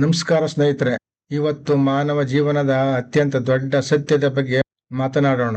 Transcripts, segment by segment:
ನಮಸ್ಕಾರ ಸ್ನೇಹಿತರೆ. ಇವತ್ತು ಮಾನವ ಜೀವನದ ಅತ್ಯಂತ ದೊಡ್ಡ ಸತ್ಯದ ಬಗ್ಗೆ ಮಾತನಾಡೋಣ.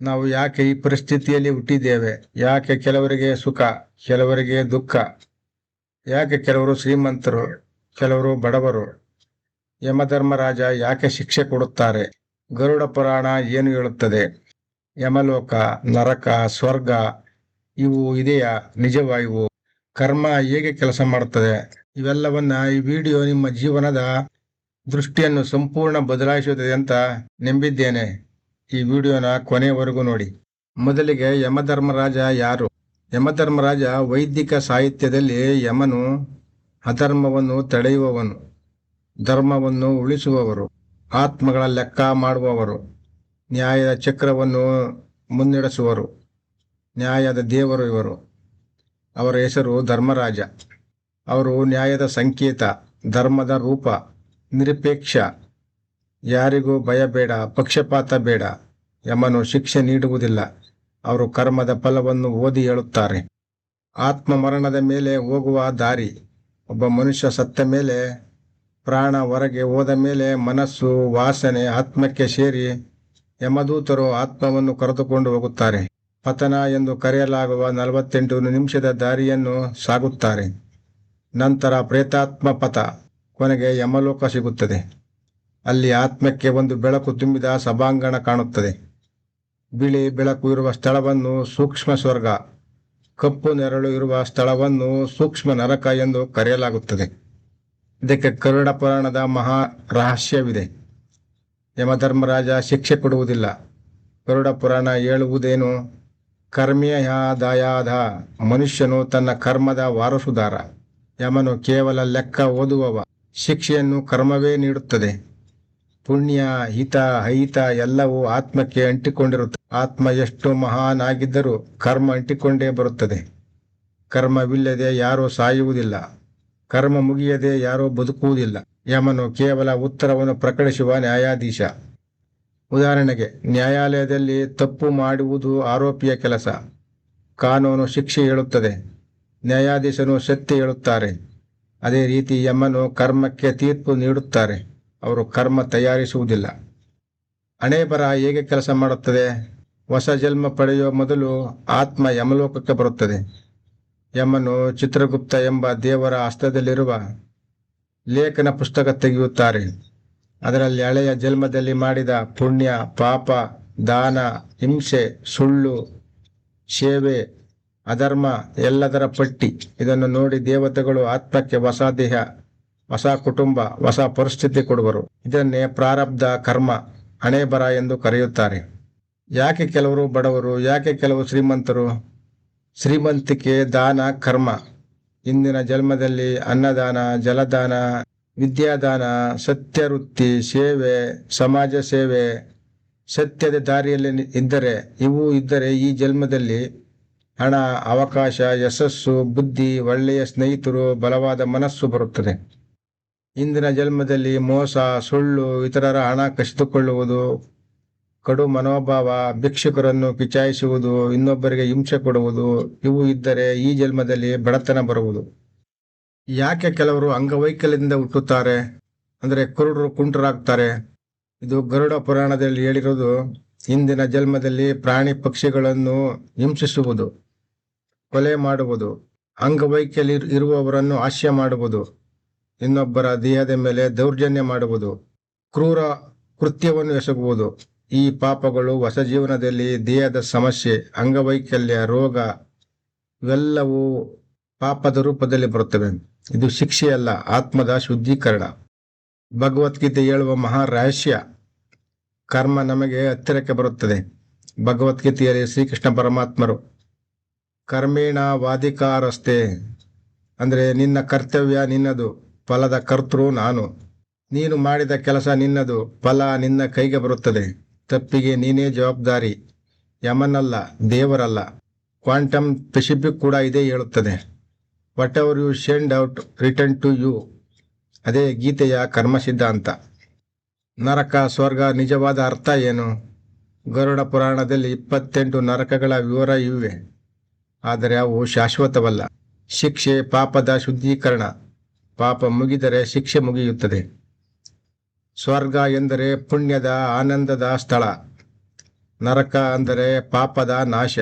ನಾವು ಯಾಕೆ ಈ ಪರಿಸ್ಥಿತಿಯಲ್ಲಿ ಹುಟ್ಟಿದ್ದೇವೆ? ಯಾಕೆ ಕೆಲವರಿಗೆ ಸುಖ, ಕೆಲವರಿಗೆ ದುಃಖ? ಯಾಕೆ ಕೆಲವರು ಶ್ರೀಮಂತರು, ಕೆಲವರು ಬಡವರು? ಯಮಧರ್ಮರಾಜ ಯಾಕೆ ಶಿಕ್ಷೆ ಕೊಡುತ್ತಾರೆ? ಗರುಡ ಪುರಾಣ ಏನು ಹೇಳುತ್ತದೆ? ಯಮಲೋಕ, ನರಕ, ಸ್ವರ್ಗ ಇವು ಇದೆಯಾ? ನಿಜವಾಯುವು ಕರ್ಮ ಹೇಗೆ ಕೆಲಸ ಮಾಡುತ್ತದೆ? ಇವೆಲ್ಲವನ್ನ ಈ ವಿಡಿಯೋ ನಿಮ್ಮ ಜೀವನದ ದೃಷ್ಟಿಯನ್ನು ಸಂಪೂರ್ಣ ಬದಲಾಯಿಸುತ್ತದೆ ಅಂತ ನಂಬಿದ್ದೇನೆ. ಈ ವಿಡಿಯೋನ ಕೊನೆಯವರೆಗೂ ನೋಡಿ. ಮೊದಲಿಗೆ ಯಮಧರ್ಮರಾಜ ಯಾರು? ಯಮಧರ್ಮರಾಜ ವೈದಿಕ ಸಾಹಿತ್ಯದಲ್ಲಿ ಯಮನು ಅಧರ್ಮವನ್ನು ತಡೆಯುವವನು, ಧರ್ಮವನ್ನು ಉಳಿಸುವವರು, ಆತ್ಮಗಳ ಲೆಕ್ಕ ಮಾಡುವವರು, ನ್ಯಾಯದ ಚಕ್ರವನ್ನು ಮುನ್ನಡೆಸುವರು, ನ್ಯಾಯದ ದೇವರು ಇವರು. ಅವರ ಹೆಸರು ಧರ್ಮರಾಜ. ಅವರು ನ್ಯಾಯದ ಸಂಕೇತ, ಧರ್ಮದ ರೂಪ, ನಿರಪೇಕ್ಷ, ಯಾರಿಗೂ ಭಯ ಬೇಡ, ಪಕ್ಷಪಾತ ಬೇಡ ಯಮನು ಶಿಕ್ಷೆ ನೀಡುವುದಿಲ್ಲ. ಅವರು ಕರ್ಮದ ಫಲವನ್ನು ಓದಿ ಹೇಳುತ್ತಾರೆ. ಆತ್ಮ ಮರಣದ ಮೇಲೆ ಹೋಗುವ ದಾರಿ, ಒಬ್ಬ ಮನುಷ್ಯ ಸತ್ತ ಮೇಲೆ, ಪ್ರಾಣ ಹೊರಗೆ ಹೋದ ಮೇಲೆ ಮನಸ್ಸು, ವಾಸನೆ, ಆತ್ಮಕ್ಕೆ ಸೇರಿ ಯಮದೂತರು ಆತ್ಮವನ್ನು ಕರೆದುಕೊಂಡು ಹೋಗುತ್ತಾರೆ. ಪತನ ಎಂದು ಕರೆಯಲಾಗುವ ನಲವತ್ತೆಂಟು ನಿಮಿಷದ ದಾರಿಯನ್ನು ಸಾಗುತ್ತಾರೆ. ನಂತರ ಪ್ರೇತಾತ್ಮ ಪಥ ಕೊನೆಗೆ ಯಮಲೋಕ ಸಿಗುತ್ತದೆ. ಅಲ್ಲಿ ಆತ್ಮಕ್ಕೆ ಒಂದು ಬೆಳಕು ತುಂಬಿದ ಸಭಾಂಗಣ ಕಾಣುತ್ತದೆ. ಬಿಳಿ ಬೆಳಕು ಇರುವ ಸ್ಥಳವನ್ನು ಸೂಕ್ಷ್ಮ ಸ್ವರ್ಗ, ಕಪ್ಪು ನೆರಳು ಇರುವ ಸ್ಥಳವನ್ನು ಸೂಕ್ಷ್ಮ ನರಕ ಎಂದು ಕರೆಯಲಾಗುತ್ತದೆ. ಇದಕ್ಕೆ ಕರುಡ ಪುರಾಣದ ಮಹಾ ರಹಸ್ಯವಿದೆ. ಯಮಧರ್ಮರಾಜ ಶಿಕ್ಷೆ ಕೊಡುವುದಿಲ್ಲ. ಕರುಡ ಪುರಾಣ ಹೇಳುವುದೇನು? ಕರ್ಮ್ಯಯಾದಾಯಾದ ಮನುಷ್ಯನು ತನ್ನ ಕರ್ಮದ ವಾರಸುದಾರ. ಯಮನು ಕೇವಲ ಲೆಕ್ಕ ಓದುವವ. ಶಿಕ್ಷೆಯನ್ನು ಕರ್ಮವೇ ನೀಡುತ್ತದೆ. ಪುಣ್ಯ, ಹಿತ ಹೈತ ಎಲ್ಲವೂ ಆತ್ಮಕ್ಕೆ ಅಂಟಿಕೊಂಡಿರುತ್ತದೆ ಆತ್ಮ ಎಷ್ಟು ಮಹಾನ್ ಆಗಿದ್ದರೂ ಕರ್ಮ ಅಂಟಿಕೊಂಡೇ ಬರುತ್ತದೆ. ಕರ್ಮವಿಲ್ಲದೆ ಯಾರೂ ಸಾಯುವುದಿಲ್ಲ. ಕರ್ಮ ಮುಗಿಯದೆ ಯಾರೂ ಬದುಕುವುದಿಲ್ಲ. ಯಮನು ಕೇವಲ ಉತ್ತರವನ್ನು ಪ್ರಕಟಿಸುವ ನ್ಯಾಯಾಧೀಶ. ಉದಾಹರಣೆಗೆ, ನ್ಯಾಯಾಲಯದಲ್ಲಿ ತಪ್ಪು ಮಾಡುವುದು ಆರೋಪಿಯ ಕೆಲಸ. ಕಾನೂನು ಶಿಕ್ಷೆ ಹೇಳುತ್ತದೆ. ನ್ಯಾಯಾಧೀಶನು ಶಕ್ತಿ ಹೇಳುತ್ತಾರೆ. ಅದೇ ರೀತಿ ಯಮನು ಕರ್ಮಕ್ಕೆ ತೀರ್ಪು ನೀಡುತ್ತಾರೆ. ಅವರು ಕರ್ಮ ತಯಾರಿಸುವುದಿಲ್ಲ. ಹಣೆ ಬರ ಹೇಗೆ ಕೆಲಸ ಮಾಡುತ್ತದೆ? ಹೊಸ ಜನ್ಮ ಪಡೆಯುವ ಮೊದಲು ಆತ್ಮ ಯಮಲೋಕಕ್ಕೆ ಬರುತ್ತದೆ. ಯಮನು ಚಿತ್ರಗುಪ್ತ ಎಂಬ ದೇವರ ಹಸ್ತದಲ್ಲಿರುವ ಲೇಖನ ಪುಸ್ತಕ ತೆಗೆಯುತ್ತಾರೆ. ಅದರಲ್ಲಿ ಹಳೆಯ ಜನ್ಮದಲ್ಲಿ ಮಾಡಿದ ಪುಣ್ಯ, ಪಾಪ, ದಾನ, ಹಿಂಸೆ, ಸುಳ್ಳು, ಸೇವೆ ಅಧರ್ಮ, ಎಲ್ಲದರ ಪಟ್ಟಿ. ಇದನ್ನು ನೋಡಿ ದೇವತೆಗಳು ಆತ್ಮಕ್ಕೆ ಹೊಸ ದೇಹ ಹೊಸ ಕುಟುಂಬ ಹೊಸ ಪರಿಸ್ಥಿತಿ ಕೊಡುವರು. ಇದನ್ನೇ ಪ್ರಾರಬ್ಧ, ಕರ್ಮ, ಹಣೆ ಬರ ಎಂದು ಕರೆಯುತ್ತಾರೆ. ಯಾಕೆ ಕೆಲವರು ಬಡವರು, ಯಾಕೆ ಕೆಲವು ಶ್ರೀಮಂತರು? ಶ್ರೀಮಂತಿಕೆ ದಾನ, ಕರ್ಮ. ಇಂದಿನ ಜನ್ಮದಲ್ಲಿ ಅನ್ನದಾನ, ಜಲದಾನ, ವಿದ್ಯಾದಾನ ಸತ್ಯ ವೃತ್ತಿ ಸೇವೆ, ಸಮಾಜ ಸೇವೆ, ಸತ್ಯದ ದಾರಿಯಲ್ಲಿ ಇದ್ದರೆ, ಇವು ಇದ್ದರೆ ಈ ಜನ್ಮದಲ್ಲಿ ಹಣ, ಅವಕಾಶ, ಯಶಸ್ಸು, ಬುದ್ಧಿ, ಒಳ್ಳೆಯ ಸ್ನೇಹಿತರು, ಬಲವಾದ ಮನಸ್ಸು ಬರುತ್ತದೆ. ಇಂದಿನ ಜನ್ಮದಲ್ಲಿ ಮೋಸ, ಸುಳ್ಳು, ಇತರರ ಹಣ ಕಸಿದುಕೊಳ್ಳುವುದು, ಕಡು ಮನೋಭಾವ, ಭಿಕ್ಷುಕರನ್ನು ಕಿಚಾಯಿಸುವುದು ಇನ್ನೊಬ್ಬರಿಗೆ ಹಿಂಸೆ ಕೊಡುವುದು, ಇವು ಇದ್ದರೆ ಈ ಜನ್ಮದಲ್ಲಿ ಬಡತನ ಬರುವುದು. ಯಾಕೆ ಕೆಲವರು ಅಂಗವೈಕಲ್ಯದಿಂದ ಹುಟ್ಟುತ್ತಾರೆ? ಅಂದರೆ ಕುರುಡರು ಕುಂಟರಾಗ್ತಾರೆ. ಇದು ಗರುಡ ಪುರಾಣದಲ್ಲಿ ಹೇಳಿರೋದು ಇಂದಿನ ಜನ್ಮದಲ್ಲಿ ಪ್ರಾಣಿ ಪಕ್ಷಿಗಳನ್ನು ಹಿಂಸಿಸುವುದು. ಕೊಲೆ ಮಾಡುವುದು ಅಂಗವೈಕಲ್ಯ ಇರುವವರನ್ನು ಹಾಸ್ಯ ಮಾಡುವುದು, ಇನ್ನೊಬ್ಬರ ದೇಹದ ಮೇಲೆ ದೌರ್ಜನ್ಯ ಮಾಡುವುದು, ಕ್ರೂರ ಕೃತ್ಯವನ್ನು ಎಸಗುವುದು, ಈ ಪಾಪಗಳು ಹೊಸ ಜೀವನದಲ್ಲಿ ದೇಹದ ಸಮಸ್ಯೆ, ಅಂಗವೈಕಲ್ಯ, ರೋಗ, ಇವೆಲ್ಲವೂ ಪಾಪದ ರೂಪದಲ್ಲಿ ಬರುತ್ತವೆ. ಇದು ಶಿಕ್ಷೆಯಲ್ಲ, ಆತ್ಮದ ಶುದ್ಧೀಕರಣ. ಭಗವದ್ಗೀತೆ ಹೇಳುವ ಮಹಾ ರಹಸ್ಯ, ಕರ್ಮ ನಮಗೆ ಹತ್ತಿರಕ್ಕೆ ಬರುತ್ತದೆ. ಭಗವದ್ಗೀತೆಯಲ್ಲಿ ಶ್ರೀಕೃಷ್ಣ ಪರಮಾತ್ಮರು ಕರ್ಮೇಣ ವಾದಿಕಾರಸ್ತೆ ಅಂದರೆ ನಿನ್ನ ಕರ್ತವ್ಯ ನಿನ್ನದು, ಫಲದ ಕರ್ತೃ ನಾನು. ನೀನು ಮಾಡಿದ ಕೆಲಸ ನಿನ್ನದು, ಫಲ ನಿನ್ನ ಕೈಗೆ ಬರುತ್ತದೆ. ತಪ್ಪಿಗೆ ನೀನೇ ಜವಾಬ್ದಾರಿ. ಯಮನಲ್ಲ, ದೇವರಲ್ಲ. ಕ್ವಾಂಟಮ್ ಪೆಸಿಫಿಕ್ ಕೂಡ ಇದೇ ಹೇಳುತ್ತದೆ. Whatever you send out return to you ಅದೇ ಗೀತೆಯ ಕರ್ಮ ಸಿದ್ಧಾಂತ ನರಕ, ಸ್ವರ್ಗ, ನಿಜವಾದ ಅರ್ಥ ಏನು? ಗರುಡ ಪುರಾಣದಲ್ಲಿ ಇಪ್ಪತ್ತೆಂಟು ನರಕಗಳ ವಿವರ ಇವೆ. ಆದರೆ ಅವು ಶಾಶ್ವತವಲ್ಲ. ಶಿಕ್ಷೆ ಪಾಪದ ಶುದ್ಧೀಕರಣ. ಪಾಪ ಮುಗಿದರೆ ಶಿಕ್ಷೆ ಮುಗಿಯುತ್ತದೆ. ಸ್ವರ್ಗ ಎಂದರೆ ಪುಣ್ಯದ ಆನಂದದ ಸ್ಥಳ. ನರಕ ಅಂದರೆ ಪಾಪದ ನಾಶ.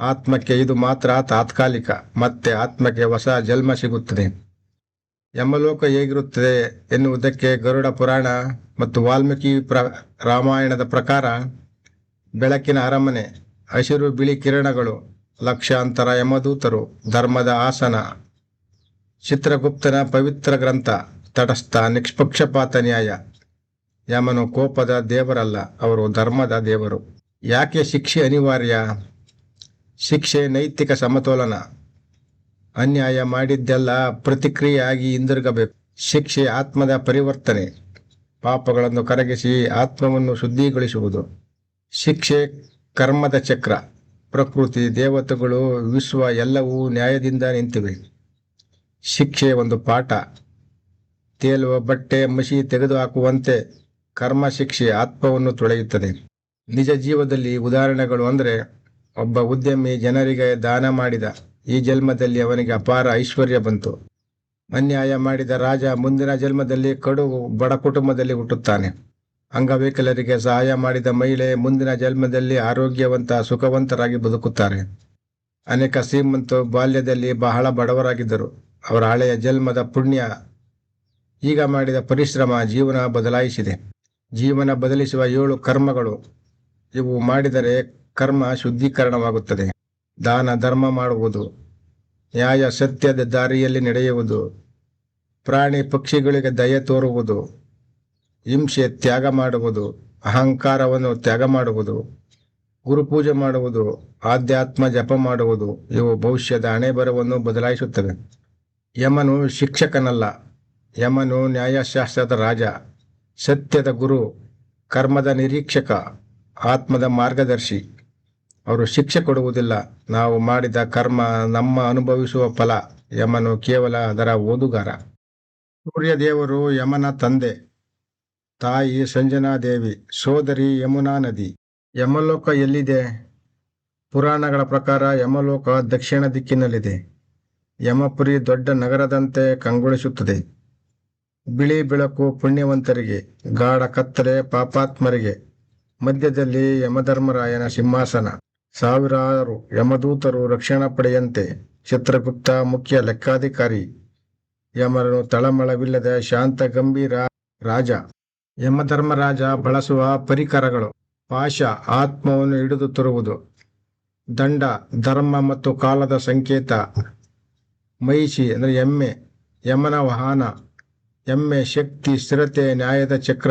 ಆತ್ಮಕ್ಕೆ ಇದು ಮಾತ್ರ ತಾತ್ಕಾಲಿಕ. ಮತ್ತೆ ಆತ್ಮಕ್ಕೆ ಹೊಸ ಜನ್ಮ ಸಿಗುತ್ತದೆ. ಯಮಲೋಕ ಹೇಗಿರುತ್ತದೆ ಎನ್ನುವುದಕ್ಕೆ ಗರುಡ ಪುರಾಣ ಮತ್ತು ವಾಲ್ಮೀಕಿ ಪ್ರ, ರಾಮಾಯಣದ ಪ್ರಕಾರ ಬೆಳಕಿನ ಅರಮನೆ, ಹಸಿರು ಬಿಳಿ ಕಿರಣಗಳು ಲಕ್ಷಾಂತರ ಯಮದೂತರು, ಧರ್ಮದ ಆಸನ, ಚಿತ್ರಗುಪ್ತನ ಪವಿತ್ರ ಗ್ರಂಥ, ತಟಸ್ಥ ನಿಷ್ಪಕ್ಷಪಾತ ನ್ಯಾಯ. ಯಮನು ಕೋಪದ ದೇವರಲ್ಲ, ಅವರು ಧರ್ಮದ ದೇವರು. ಯಾಕೆ ಶಿಕ್ಷೆ ಅನಿವಾರ್ಯ? ಶಿಕ್ಷೆ ನೈತಿಕ ಸಮತೋಲನ. ಅನ್ಯಾಯ ಮಾಡಿದ್ದೆಲ್ಲ ಪ್ರತಿಕ್ರಿಯೆಯಾಗಿ ಹಿಂದಿರುಗಬೇಕು. ಶಿಕ್ಷೆ ಆತ್ಮದ ಪರಿವರ್ತನೆ. ಪಾಪಗಳನ್ನು ಕರಗಿಸಿ ಆತ್ಮವನ್ನು ಶುದ್ಧಿಗೊಳಿಸುವುದು ಶಿಕ್ಷೆ ಕರ್ಮದ ಚಕ್ರ. ಪ್ರಕೃತಿ ದೇವತೆಗಳು ವಿಶ್ವ ಎಲ್ಲವೂ ನ್ಯಾಯದಿಂದ ನಿಂತಿವೆ. ಶಿಕ್ಷೆ ಒಂದು ಪಾಠ. ತೇಲುವ ಬಟ್ಟೆ ಮಸಿ ತೆಗೆದುಹಾಕುವಂತೆ ಕರ್ಮ ಶಿಕ್ಷೆ ಆತ್ಮವನ್ನು ತೊಳೆಯುತ್ತದೆ. ನಿಜ ಜೀವದಲ್ಲಿ ಉದಾಹರಣೆಗಳು ಅಂದರೆ, ಒಬ್ಬ ಉದ್ಯಮಿ ಜನರಿಗೆ ದಾನ ಮಾಡಿದ, ಈ ಜನ್ಮದಲ್ಲಿ ಅವನಿಗೆ ಅಪಾರ ಐಶ್ವರ್ಯ ಬಂತು. ಅನ್ಯಾಯ ಮಾಡಿದ ರಾಜ ಮುಂದಿನ ಜನ್ಮದಲ್ಲಿ ಕಡು ಬಡ ಕುಟುಂಬದಲ್ಲಿ ಹುಟ್ಟುತ್ತಾನೆ. ಅಂಗವಿಕಲರಿಗೆ ಸಹಾಯ ಮಾಡಿದ ಮಹಿಳೆ ಮುಂದಿನ ಜನ್ಮದಲ್ಲಿ ಆರೋಗ್ಯವಂತ, ಸುಖವಂತರಾಗಿ ಬದುಕುತ್ತಾರೆ. ಅನೇಕ ಶ್ರೀಮಂತರು ಬಾಲ್ಯದಲ್ಲಿ ಬಹಳ ಬಡವರಾಗಿದ್ದರು. ಅವರ ಹಳೆಯ ಜನ್ಮದ ಪುಣ್ಯ ಈಗ ಮಾಡಿದ ಪರಿಶ್ರಮ ಜೀವನ ಬದಲಾಯಿಸಿದೆ. ಜೀವನ ಬದಲಿಸುವ ಏಳು ಕರ್ಮಗಳು. ಇವು ಮಾಡಿದರೆ ಕರ್ಮ ಶುದ್ಧೀಕರಣವಾಗುತ್ತದೆ. ದಾನ, ಧರ್ಮ ಮಾಡುವುದು. ನ್ಯಾಯ ಸತ್ಯದ ದಾರಿಯಲ್ಲಿ ನಡೆಯುವುದು. ಪ್ರಾಣಿ ಪಕ್ಷಿಗಳಿಗೆ ದಯೆ ತೋರುವುದು. ಹಿಂಸೆ ತ್ಯಾಗ ಮಾಡುವುದು, ಅಹಂಕಾರವನ್ನು ತ್ಯಾಗ ಮಾಡುವುದು, ಗುರುಪೂಜೆ ಮಾಡುವುದು, ಆಧ್ಯಾತ್ಮ ಜಪ ಮಾಡುವುದು, ಇವು ಭವಿಷ್ಯದ ಹಣೆಬರವನ್ನು ಬದಲಾಯಿಸುತ್ತವೆ. ಯಮನು ಶಿಕ್ಷಕನಲ್ಲ. ಯಮನು ನ್ಯಾಯಶಾಸ್ತ್ರದ ರಾಜ, ಸತ್ಯದ ಗುರು, ಕರ್ಮದ ನಿರೀಕ್ಷಕ, ಆತ್ಮದ ಮಾರ್ಗದರ್ಶಿ. ಅವರು ಶಿಕ್ಷೆ ಕೊಡುವುದಿಲ್ಲ. ನಾವು ಮಾಡಿದ ಕರ್ಮ ನಮ್ಮ ಅನುಭವಿಸುವ ಫಲ. ಯಮನು ಕೇವಲ ಅದರ ಓದುಗಾರ. ಸೂರ್ಯದೇವರು ಯಮನ ತಂದೆ. ತಾಯಿ ಸಂಜನಾದೇವಿ, ಸೋದರಿ ಯಮುನಾ ನದಿ ಯಮಲೋಕ ಎಲ್ಲಿದೆ? ಪುರಾಣಗಳ ಪ್ರಕಾರ ಯಮಲೋಕ ದಕ್ಷಿಣ ದಿಕ್ಕಿನಲ್ಲಿದೆ. ಯಮಪುರಿ ದೊಡ್ಡ ನಗರದಂತೆ ಕಂಗೊಳಿಸುತ್ತದೆ. ಬಿಳಿ ಬೆಳಕು ಪುಣ್ಯವಂತರಿಗೆ, ಗಾಢ ಕತ್ತಲೆ ಪಾಪಾತ್ಮರಿಗೆ. ಮಧ್ಯದಲ್ಲಿ ಯಮಧರ್ಮರಾಯನ ಸಿಂಹಾಸನ. ಸಾವಿರಾರು ಯಮದೂತರು ರಕ್ಷಣಾ ಪಡೆಯಂತೆ ಚಿತ್ರಗುಪ್ತ ಮುಖ್ಯ ಲೆಕ್ಕಾಧಿಕಾರಿ. ಯಮರನು ತಳಮಳವಿಲ್ಲದ ಶಾಂತ ಗಂಭೀರ ರಾಜ. ಯಮಧರ್ಮರಾಜ ಬಳಸುವ ಪರಿಕರಗಳು. ಪಾಶ ಆತ್ಮವನ್ನು ಹಿಡಿದು ತರುವುದು. ದಂಡ, ಧರ್ಮ ಮತ್ತು ಕಾಲದ ಸಂಕೇತ. ಮಹಿಷಿ, ಅಂದರೆ ಎಮ್ಮೆ, ಯಮನ ವಾಹನ. ಎಮ್ಮೆ, ಶಕ್ತಿ, ಸ್ಥಿರತೆ, ನ್ಯಾಯದ ಚಕ್ರ.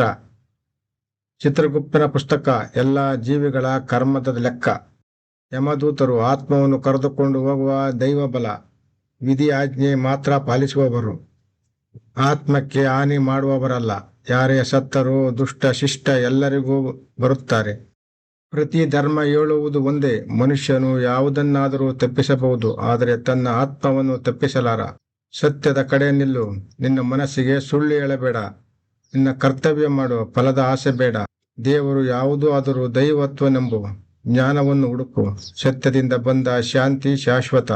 ಚಿತ್ರಗುಪ್ತನ ಪುಸ್ತಕ, ಎಲ್ಲ ಜೀವಿಗಳ ಕರ್ಮದ ಲೆಕ್ಕ. ಯಮದೂತರು ಆತ್ಮವನ್ನು ಕರೆದುಕೊಂಡು ಹೋಗುವ ದೈವ ಬಲ ವಿಧಿ ಆಜ್ಞೆ ಮಾತ್ರ ಪಾಲಿಸುವವರು. ಆತ್ಮಕ್ಕೆ ಹಾನಿ ಮಾಡುವವರಲ್ಲ. ಯಾರೇ ಸತ್ತರು ದುಷ್ಟ, ಶಿಷ್ಟ ಎಲ್ಲರಿಗೂ ಬರುತ್ತಾರೆ. ಪ್ರತಿ ಧರ್ಮ ಹೇಳುವುದು ಒಂದೇ. ಮನುಷ್ಯನು ಯಾವುದನ್ನಾದರೂ ತಪ್ಪಿಸಬಹುದು, ಆದರೆ ತನ್ನ ಆತ್ಮವನ್ನು ತಪ್ಪಿಸಲಾರ. ಸತ್ಯದ ಕಡೆ ನಿಲ್ಲು. ನಿನ್ನ ಮನಸ್ಸಿಗೆ ಸುಳ್ಳು ಹೇಳಬೇಡ. ನಿನ್ನ ಕರ್ತವ್ಯ ಮಾಡು. ಫಲದ ಆಸೆ ಬೇಡ. ದೇವರು ಯಾವುದೂ ಆದರೂ ದೈವತ್ವ ನಂಬು ಜ್ಞಾನವನ್ನು ಹುಡುಕು. ಸತ್ಯದಿಂದ ಬಂದ ಶಾಂತಿ ಶಾಶ್ವತ.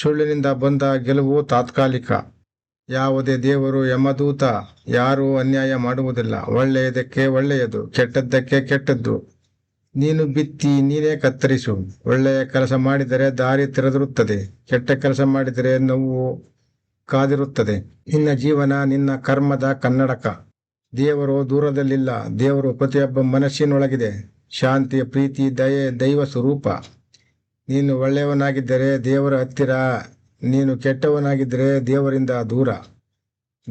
ಸುಳ್ಳಿನಿಂದ ಬಂದ ಗೆಲುವು ತಾತ್ಕಾಲಿಕ. ಯಾವುದೇ ದೇವರು ಯಮದೂತ ಯಾರೂ ಅನ್ಯಾಯ ಮಾಡುವುದಿಲ್ಲ. ಒಳ್ಳೆಯದಕ್ಕೆ ಒಳ್ಳೆಯದು, ಕೆಟ್ಟದ್ದಕ್ಕೆ ಕೆಟ್ಟದ್ದು. ನೀನು ಬಿತ್ತಿ, ನೀನೇ ಕತ್ತರಿಸು. ಒಳ್ಳೆಯ ಕೆಲಸ ಮಾಡಿದರೆ ದಾರಿ ತೆರೆದಿರುತ್ತದೆ, ಕೆಟ್ಟ ಕೆಲಸ ಮಾಡಿದರೆ ನೋವು ಕಾದಿರುತ್ತದೆ. ನಿನ್ನ ಜೀವನ ನಿನ್ನ ಕರ್ಮದ ಕನ್ನಡಕ. ದೇವರು ದೂರದಲ್ಲಿಲ್ಲ, ದೇವರು ಪ್ರತಿಯೊಬ್ಬ ಮನಸ್ಸಿನೊಳಗಿದೆ. ಶಾಂತಿ, ಪ್ರೀತಿ, ದಯೆ, ದೈವ ಸ್ವರೂಪ. ನೀನು ಒಳ್ಳೆಯವನಾಗಿದ್ದರೆ ದೇವರ ಹತ್ತಿರ ನೀನು ಕೆಟ್ಟವನಾಗಿದ್ದರೆ ದೇವರಿಂದ ದೂರ.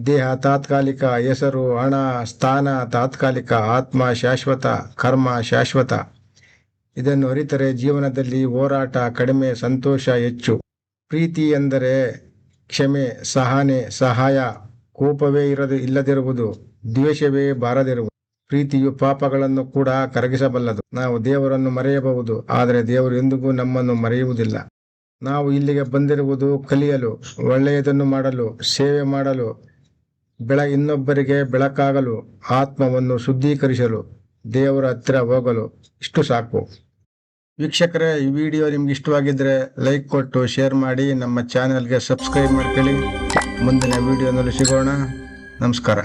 ದೇಹ ತಾತ್ಕಾಲಿಕ, ಹೆಸರು, ಹಣ, ಸ್ಥಾನ ತಾತ್ಕಾಲಿಕ, ಆತ್ಮ ಶಾಶ್ವತ, ಕರ್ಮ ಶಾಶ್ವತ. ಇದನ್ನು ಅರಿತರೆ ಜೀವನದಲ್ಲಿ ಹೋರಾಟ ಕಡಿಮೆ, ಸಂತೋಷ ಹೆಚ್ಚು. ಪ್ರೀತಿ ಎಂದರೆ ಕ್ಷಮೆ, ಸಹನೆ, ಸಹಾಯ. ಕೋಪವೇ ಇರದು, ಇಲ್ಲದಿರುವುದು, ದ್ವೇಷವೇ ಬಾರದಿರುವುದು. ಪ್ರೀತಿಯು ಪಾಪಗಳನ್ನು ಕೂಡ ಕರಗಿಸಬಲ್ಲದು. ನಾವು ದೇವರನ್ನು ಮರೆಯಬಹುದು, ಆದರೆ ದೇವರು ಎಂದಿಗೂ ನಮ್ಮನ್ನು ಮರೆಯುವುದಿಲ್ಲ. ನಾವು ಇಲ್ಲಿಗೆ ಬಂದಿರುವುದು ಕಲಿಯಲು, ಒಳ್ಳೆಯದನ್ನು ಮಾಡಲು, ಸೇವೆ ಮಾಡಲು, ಬೆಳ ಇನ್ನೊಬ್ಬರಿಗೆ ಬೆಳಕಾಗಲು, ಆತ್ಮವನ್ನು ಶುದ್ಧೀಕರಿಸಲು, ದೇವರ ಹತ್ತಿರ ಹೋಗಲು. ಇಷ್ಟು ಸಾಕು. ವೀಕ್ಷಕರೇ, ಈ ವಿಡಿಯೋ ನಿಮ್ಗೆ ಇಷ್ಟವಾಗಿದ್ರೆ ಲೈಕ್ ಕೊಟ್ಟು, ಶೇರ್ ಮಾಡಿ, ನಮ್ಮ ಚಾನೆಲ್ಗೆ ಸಬ್ಸ್ಕ್ರೈಬ್ ಮಾಡ್ಕೊಳ್ಳಿ. ಮುಂದಿನ ವಿಡಿಯೋನಲ್ಲಿ ಸಿಗೋಣ. ನಮಸ್ಕಾರ.